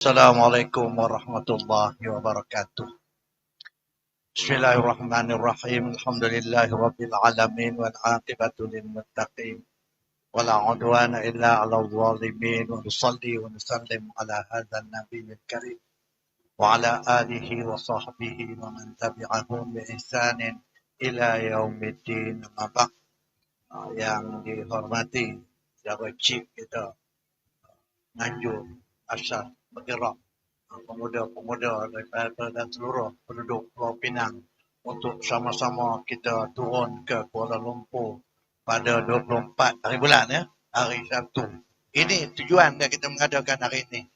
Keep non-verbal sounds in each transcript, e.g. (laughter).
Assalamualaikum warahmatullahi wabarakatuh. Bismillahirrahmanirrahim. Alhamdulillahi rabbil alamin wal aqibatu lil muttaqin. Wala udwana illa 'alal zalimin wa nusalli wa nusallim ala hadzal nabiyil karim wa ala alihi wa sahbihi wa man tabi'ahum bi ihsanin ila yaumiddin. Apa yang dihormati secara chief kita Nganjur asal bergerak pemuda-pemuda daripada dan seluruh penduduk Pulau Pinang untuk sama-sama kita turun ke Kuala Lumpur pada 24 hari bulan ya, hari Sabtu. Ini tujuan dia kita mengadakan hari ini.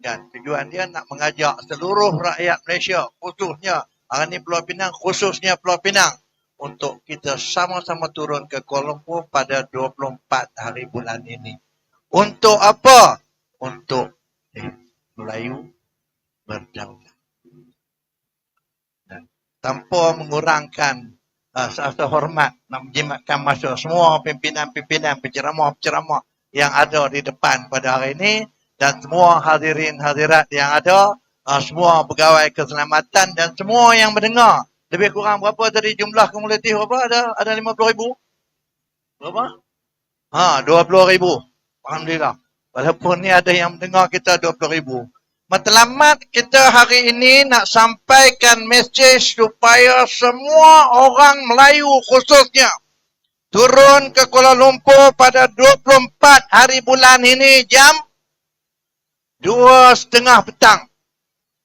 Dan tujuan dia nak mengajak seluruh rakyat Malaysia khususnya hari ini Pulau Pinang khususnya Pulau Pinang untuk kita sama-sama turun ke Kuala Lumpur pada 24 hari bulan ini. Untuk apa? Untuk eh, Melayu berdaulat. Dan tanpa mengurangkan rasa hormat nak menjimatkan masa semua pimpinan-pimpinan penceramah-penceramah yang ada di depan pada hari ini dan semua hadirin hadirat yang ada, uh, semua pegawai keselamatan dan semua yang mendengar. Lebih kurang berapa tadi jumlah kumulatif berapa? Ada ada 50 ribu? Berapa? Ha, 20 ribu. Alhamdulillah. Walaupun ni ada yang mendengar kita 20 ribu. Matlamat kita hari ini nak sampaikan mesej supaya semua orang Melayu khususnya turun ke Kuala Lumpur pada 24 hari bulan ini jam dua setengah petang.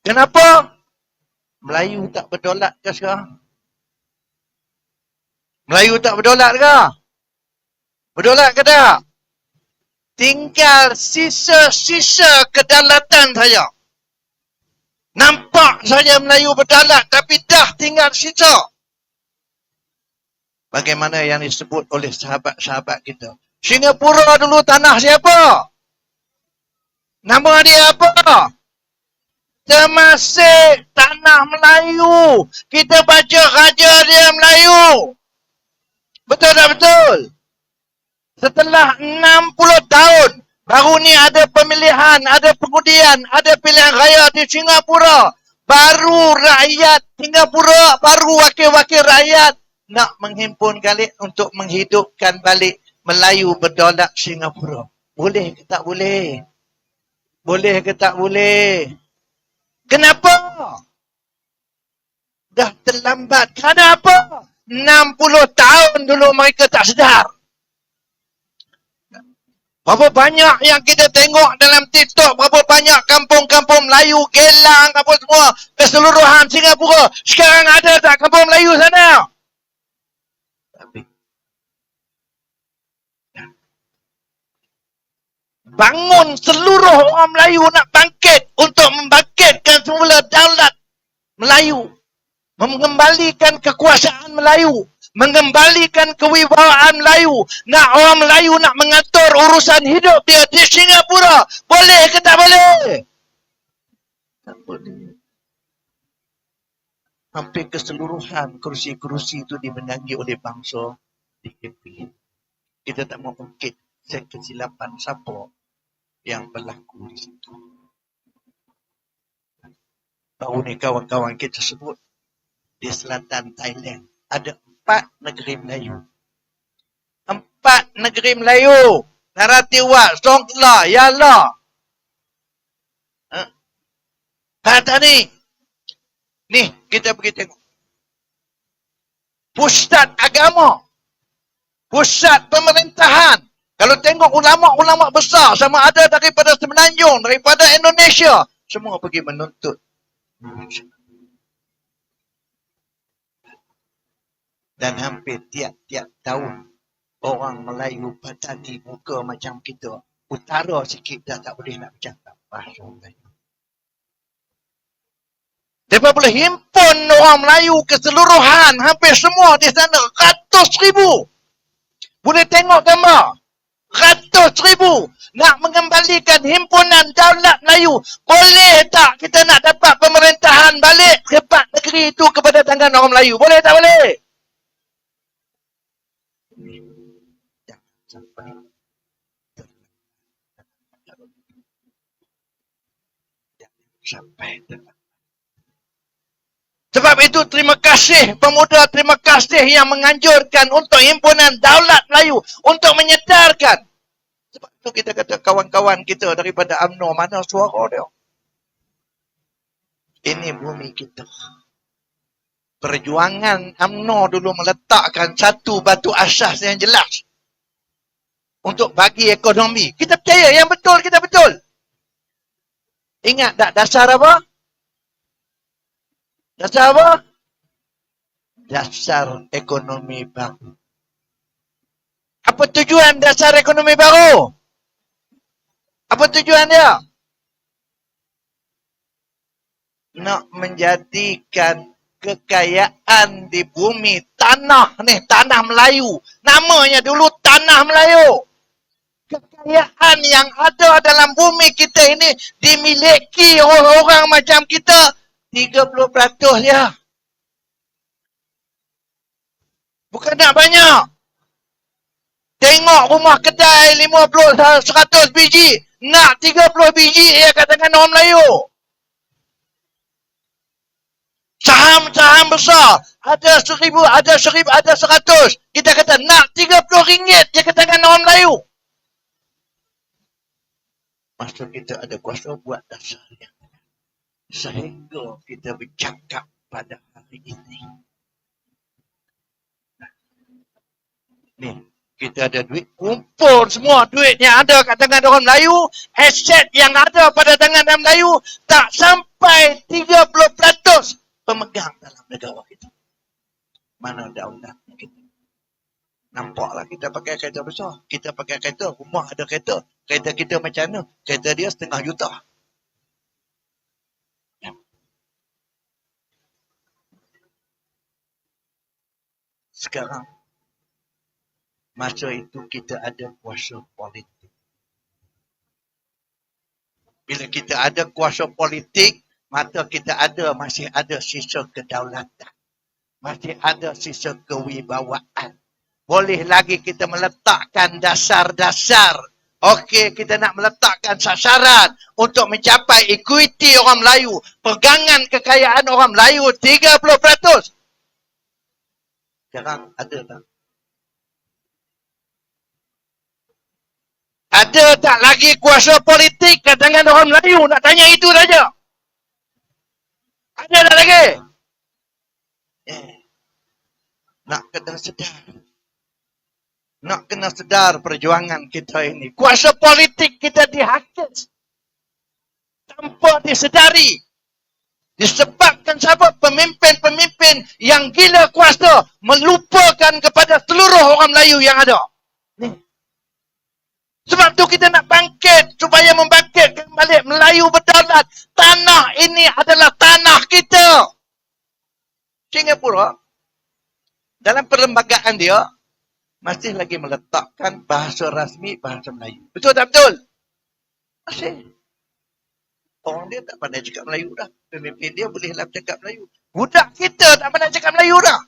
Kenapa? Melayu tak berdolat ke sekarang? Melayu tak berdolat ke? Berdolat ke tak? Tinggal sisa-sisa kedalatan saya. Nampak saya Melayu berdalat tapi dah tinggal sisa. Bagaimana yang disebut oleh sahabat-sahabat kita. Singapura dulu tanah siapa? Nama dia apa? Temasek tanah Melayu. Kita baca raja dia Melayu. Betul tak betul? Setelah 60 tahun, baru ni ada pemilihan, ada pengudian, ada pilihan raya di Singapura. Baru rakyat Singapura, baru wakil-wakil rakyat nak menghimpun balik untuk menghidupkan balik Melayu berdaulat Singapura. Boleh ke tak boleh? Boleh ke tak boleh? Kenapa? Dah terlambat. Kenapa? 60 tahun dulu mereka tak sedar. Berapa banyak yang kita tengok dalam TikTok, berapa banyak kampung-kampung Melayu, Gelang, apa semua, keseluruhan Singapura. Sekarang ada tak kampung Melayu sana? Bangun seluruh orang Melayu nak bangkit untuk membangkitkan semula daulat Melayu. Mengembalikan kekuasaan Melayu mengembalikan kewibawaan Melayu. Nak orang Melayu nak mengatur urusan hidup dia di Singapura. Boleh ke tak boleh? Tak boleh. Hampir keseluruhan kerusi-kerusi itu dimenangi oleh bangsa DKP. Kita tak mau ungkit kesilapan siapa yang berlaku di situ. Baru ni kawan-kawan kita sebut di selatan Thailand ada empat negeri Melayu. Empat negeri Melayu. Naratiwat, Songkla, Yala. Ha? Kata ni. Ni, kita pergi tengok. Pusat agama. Pusat pemerintahan. Kalau tengok ulama-ulama besar sama ada daripada Semenanjung, daripada Indonesia. Semua pergi menuntut. Dan hampir tiap-tiap tahun orang Melayu petani muka macam kita utara sikit dah tak boleh nak bercakap bahasa Melayu. Mereka boleh himpun orang Melayu keseluruhan hampir semua di sana ratus ribu. Boleh tengok gambar. Ratus ribu nak mengembalikan himpunan daulat Melayu. Boleh tak kita nak dapat pemerintahan balik kepada negeri itu kepada tangan orang Melayu? Boleh tak boleh? Sampai telah. Sebab itu terima kasih pemuda, terima kasih yang menganjurkan untuk himpunan daulat Melayu untuk menyedarkan. Sebab itu kita kata kawan-kawan kita daripada UMNO, mana suara dia? Ini bumi kita. Perjuangan UMNO dulu meletakkan satu batu asas yang jelas. Untuk bagi ekonomi. Kita percaya yang betul, kita betul. Ingat tak dasar apa? Dasar apa? Dasar ekonomi baru. Apa tujuan dasar ekonomi baru? Apa tujuan dia? Nak menjadikan kekayaan di bumi tanah ni, tanah Melayu. Namanya dulu tanah Melayu kekayaan yang ada dalam bumi kita ini dimiliki orang-orang macam kita 30% ya. Bukan nak banyak. Tengok rumah kedai 50 100 biji, nak 30 biji ya katakan orang Melayu. Saham-saham besar, ada seribu, ada seribu, ada seratus. Kita kata nak 30 ringgit, dia katakan orang Melayu. Masa kita ada kuasa buat dasarnya. Sehingga kita bercakap pada hari ini. Ni, kita ada duit, kumpul semua duit yang ada kat tangan orang Melayu, aset yang ada pada tangan orang Melayu, tak sampai 30% pemegang dalam negara kita. Mana daulat kita. Nampaklah kita pakai kereta besar. Kita pakai kereta, rumah ada kereta. Kereta kita macam mana? Kereta dia setengah juta. Sekarang, masa itu kita ada kuasa politik. Bila kita ada kuasa politik, maka kita ada, masih ada sisa kedaulatan. Masih ada sisa kewibawaan boleh lagi kita meletakkan dasar-dasar. Okey, kita nak meletakkan sasaran untuk mencapai equity orang Melayu. Pegangan kekayaan orang Melayu 30%. Sekarang ada tak? Ada tak lagi kuasa politik ke tangan orang Melayu? Nak tanya itu saja. Ada tak lagi? Eh. Nak kena sedar nak kena sedar perjuangan kita ini. Kuasa politik kita dihakis. Tanpa disedari. Disebabkan siapa? Pemimpin-pemimpin yang gila kuasa melupakan kepada seluruh orang Melayu yang ada. Ni. Sebab tu kita nak bangkit supaya membangkitkan balik Melayu berdaulat. Tanah ini adalah tanah kita. Singapura dalam perlembagaan dia masih lagi meletakkan bahasa rasmi bahasa Melayu. Betul tak betul? Masih. Orang dia tak pandai cakap Melayu dah. Pemimpin dia bolehlah cakap Melayu. Budak kita tak pandai cakap Melayu dah.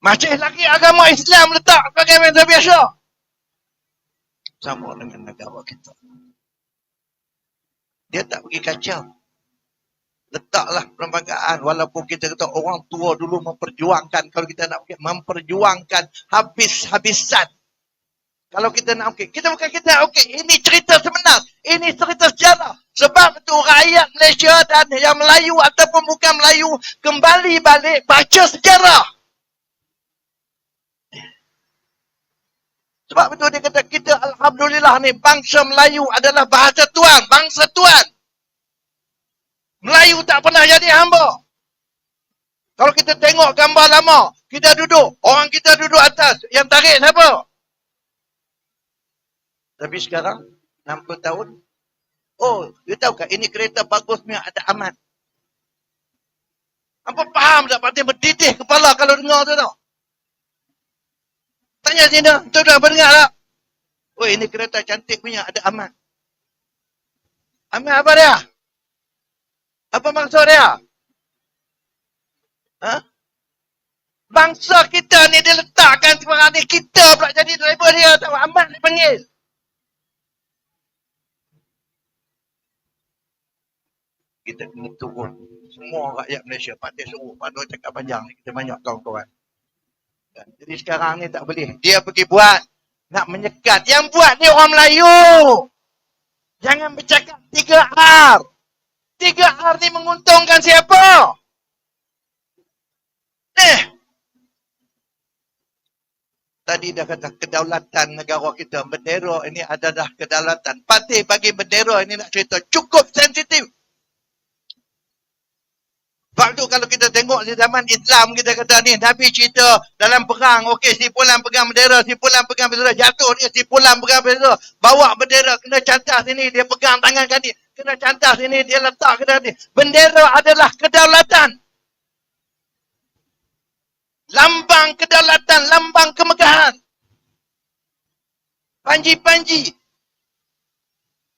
Masih lagi agama Islam letak sebagai benda biasa. Sama dengan negara kita. Dia tak pergi kacau letaklah perlembagaan. Walaupun kita kata orang tua dulu memperjuangkan. Kalau kita nak memperjuangkan habis-habisan. Kalau kita nak okey kita bukan kita okey ini cerita sebenar. Ini cerita sejarah. Sebab itu rakyat Malaysia dan yang Melayu ataupun bukan Melayu kembali balik baca sejarah. Sebab itu dia kata kita alhamdulillah ni bangsa Melayu adalah bahasa tuan bangsa tuan Melayu tak pernah jadi hamba. Kalau kita tengok gambar lama, kita duduk, orang kita duduk atas, yang tarik siapa? Tapi sekarang, 60 tahun, oh, you tahu kan, ini kereta bagus punya ada amat. Apa faham tak pasti berdidih kepala kalau dengar tu tau? Tanya sini, tu dah berdengar tak? Oh, ini kereta cantik punya ada amat. Amat apa dia? Apa maksud dia? Ha? Bangsa kita ni diletakkan sebagai kita pula jadi driver dia. Tak buat amat dia panggil. Kita kena turun. Semua rakyat Malaysia patut suruh. Patut cakap panjang. Kita banyak kawan-kawan. Ya, jadi sekarang ni tak boleh. Dia pergi buat. Nak menyekat. Yang buat ni orang Melayu. Jangan bercakap 3R. Tiga R ni menguntungkan siapa? Eh. Tadi dah kata kedaulatan negara kita. Bendera ini adalah kedaulatan. Patih bagi bendera ini nak cerita. Cukup sensitif. Sebab tu kalau kita tengok di zaman Islam kita kata ni Nabi cerita dalam perang okey si pulang pegang bendera si pulang pegang bendera jatuh dia si pulang pegang bendera bawa bendera kena cantas sini dia pegang tangan kaki kena cantas sini dia letak kena ni. Bendera adalah kedaulatan. Lambang kedaulatan lambang kemegahan. Panji-panji.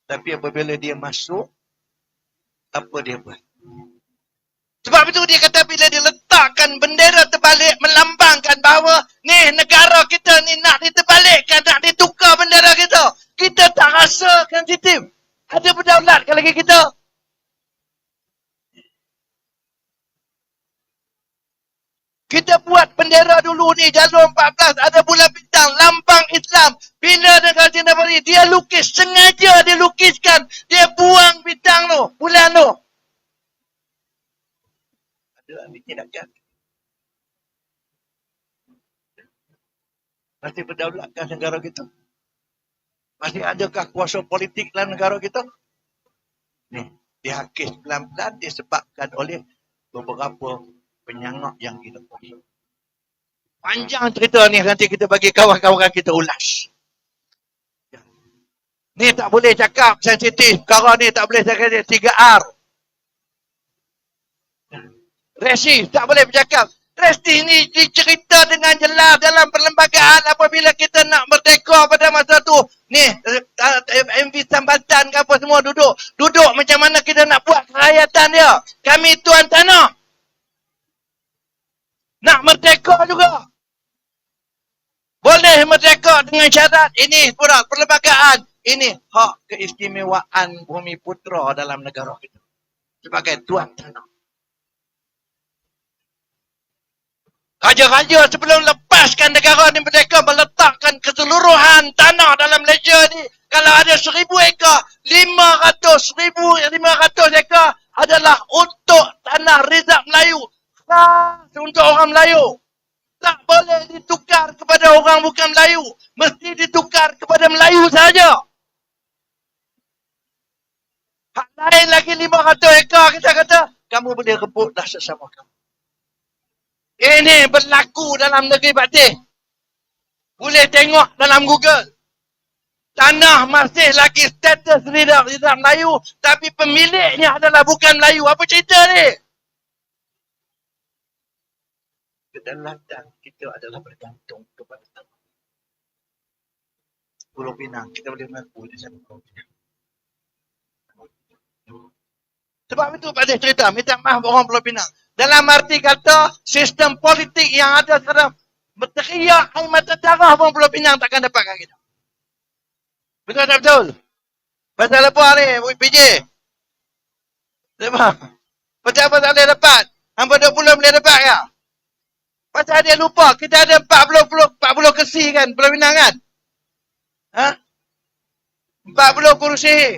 Tapi apabila dia masuk apa dia buat? Sebab itu dia kata bila dia letakkan bendera terbalik melambangkan bahawa ni negara kita ni nak diterbalikkan, nak ditukar bendera kita. Kita tak rasa sensitif. Ada berdaulat ke lagi kita? Kita buat bendera dulu ni jalur 14 ada bulan bintang lambang Islam. Bila negara Cina beri dia lukis sengaja dia lukiskan dia buang bintang tu bulan tu ada ambil tindakan. Masih berdaulatkan negara kita? Masih adakah kuasa politik dalam negara kita? Ni, dihakis pelan-pelan disebabkan oleh beberapa penyangak yang kita punya. Panjang cerita ni nanti kita bagi kawan-kawan kita ulas. Ni tak boleh cakap sensitif. Perkara ni tak boleh cakap 3R. Resi tak boleh bercakap. Resi ni dicerita dengan jelas dalam perlembagaan apabila kita nak merdeka pada masa tu. Ni, MV Sambatan ke apa semua duduk. Duduk macam mana kita nak buat kerakyatan dia. Kami tuan tanah. Nak merdeka juga. Boleh merdeka dengan syarat ini pula perlembagaan. Ini hak keistimewaan bumi putra dalam negara kita. Sebagai tuan tanah. Raja-raja sebelum lepaskan negara ni merdeka meletakkan keseluruhan tanah dalam Malaysia ni. Kalau ada seribu ekar, lima ratus ribu, lima ratus ekar adalah untuk tanah rizab Melayu. Khas untuk orang Melayu. Tak boleh ditukar kepada orang bukan Melayu. Mesti ditukar kepada Melayu saja. Hak lain lagi lima ratus ekar kita kata, kamu boleh rebutlah sesama kamu. Ini berlaku dalam negeri Patih. Boleh tengok dalam Google. Tanah masih lagi status lidah lidah Melayu. Tapi pemiliknya adalah bukan Melayu. Apa cerita ni? Kedaulatan kita adalah bergantung kepada tanah. Pulau Pinang. Kita boleh mengaku di sana Pulau Pinang. Sebab itu pada cerita. Minta maaf orang Pulau Pinang. Dalam arti kata sistem politik yang ada sekarang berteriak air mata darah pun Pulau Pinang takkan dapatkan kita. Betul tak betul? Pasal apa ni PJ? Sebab Pasal apa tak boleh dapat? Hampa 20 boleh dapat ke? Pasal dia lupa kita ada 40 40, 40 kesi kan Pulau Pinang kan? Ha? 40 kursi.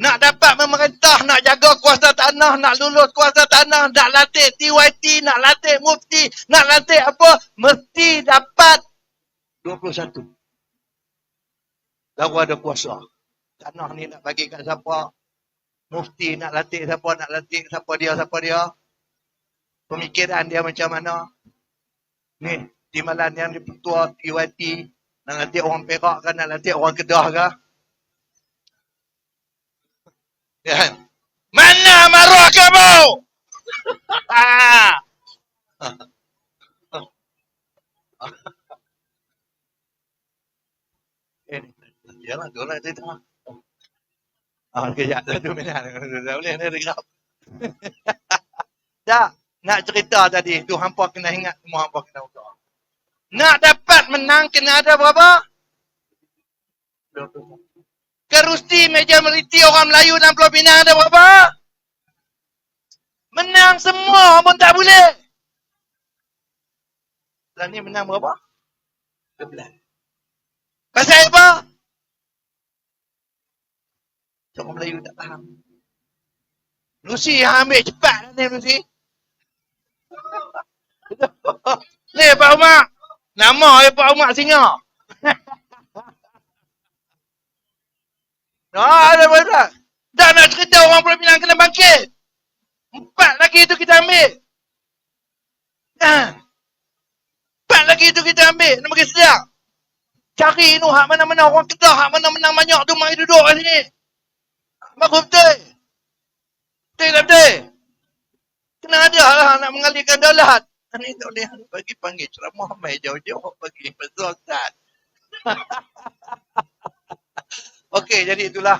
Nak dapat memerintah, nak jaga kuasa tanah, nak lulus kuasa tanah, nak latih TYT, nak latih mufti, nak latih apa, mesti dapat 21. Baru ada kuasa. Tanah ni nak bagi kat siapa? Mufti nak latih siapa, nak latih siapa dia, siapa dia. Pemikiran dia macam mana. Ni, timbalan yang di petua TYT, nak latih orang Perak kan, nak latih orang Kedah kan. Ya. Mana marah kamu? eh, yalah, tu lah cerita. Ah, kejap satu minit. Tak boleh, ni rekap. tak, nak cerita tadi. Tu hampa kena ingat semua hampa kena ukur. Nak dapat menang kena ada berapa? 21. Kerusi meja meriti orang Melayu dan Pulau Pinang ada berapa? Menang semua pun tak boleh. Dan ni menang berapa? 11. Pasal apa? Orang Melayu tak faham. Lucy yang ambil cepat lah ni Lucy. (laughs) ni Pak Umar. Nama dia Pak Umar Singa. Ah, ada apa Dah nak cerita orang Pulau Pinang kena bangkit. Empat lagi itu kita ambil. Ha. Empat lagi itu kita ambil. Nak bagi sedap. Cari tu hak mana-mana orang Kedah, hak mana-mana banyak tu mari duduk kat sini. Bagus betul. Betul tak betul? Kena ada lah nak mengalihkan daulat. Ini tak boleh bagi panggil ceramah mai jauh-jauh bagi Betul Ustaz. (laughs) Okey, jadi itulah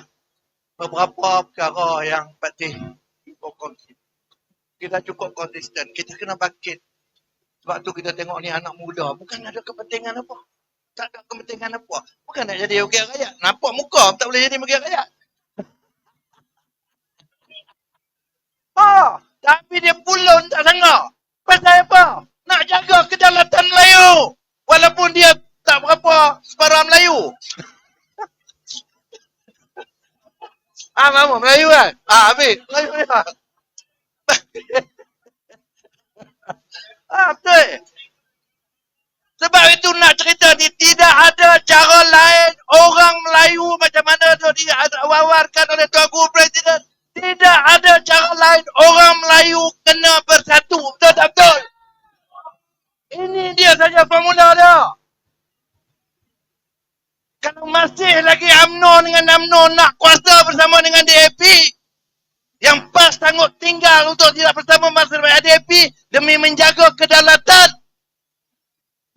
beberapa perkara yang patih kongsi. Kita cukup konsisten. Kita kena bangkit. Sebab tu kita tengok ni anak muda. Bukan ada kepentingan apa. Tak ada kepentingan apa. Bukan nak jadi wakil rakyat. Nampak muka tak boleh jadi wakil rakyat. Ha, tapi dia pulun tak sangka. Pasal apa? Nak jaga kedaulatan Melayu. Walaupun dia tak berapa separuh Melayu. Ah, Melayu kan? Ah, habis. Melayu ni. (laughs) ah, betul. Sebab itu nak cerita ni tidak ada cara lain orang Melayu macam mana tu diwawarkan oleh Tuanku Presiden. Tidak ada cara lain orang Melayu kena bersatu. Betul tak betul? Ini dia saja formula dia. Masih lagi UMNO dengan UMNO nak kuasa bersama dengan DAP, yang PAS sanggup tinggal untuk tidak bersama dengan DAP demi menjaga kedaulatan,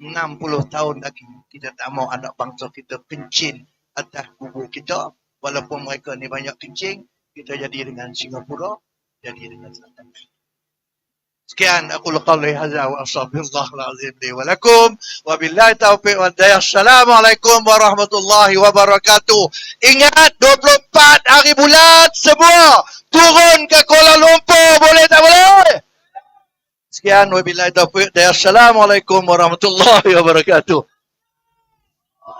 60 tahun lagi kita tak mau anak bangsa kita kencing atas kubur kita. Walaupun mereka ni banyak kencing, kita jadi dengan Singapura, jadi dengan Selatan. Sekian aku qawli hadza wa astaghfirullahal azim li wa lakum wa billahi taufiq wa hidayah. Assalamualaikum warahmatullahi wabarakatuh. Ingat 24 hari bulan semua turun ke Kuala Lumpur boleh tak boleh? Sekian wa billahi taufiq. Assalamualaikum warahmatullahi wabarakatuh.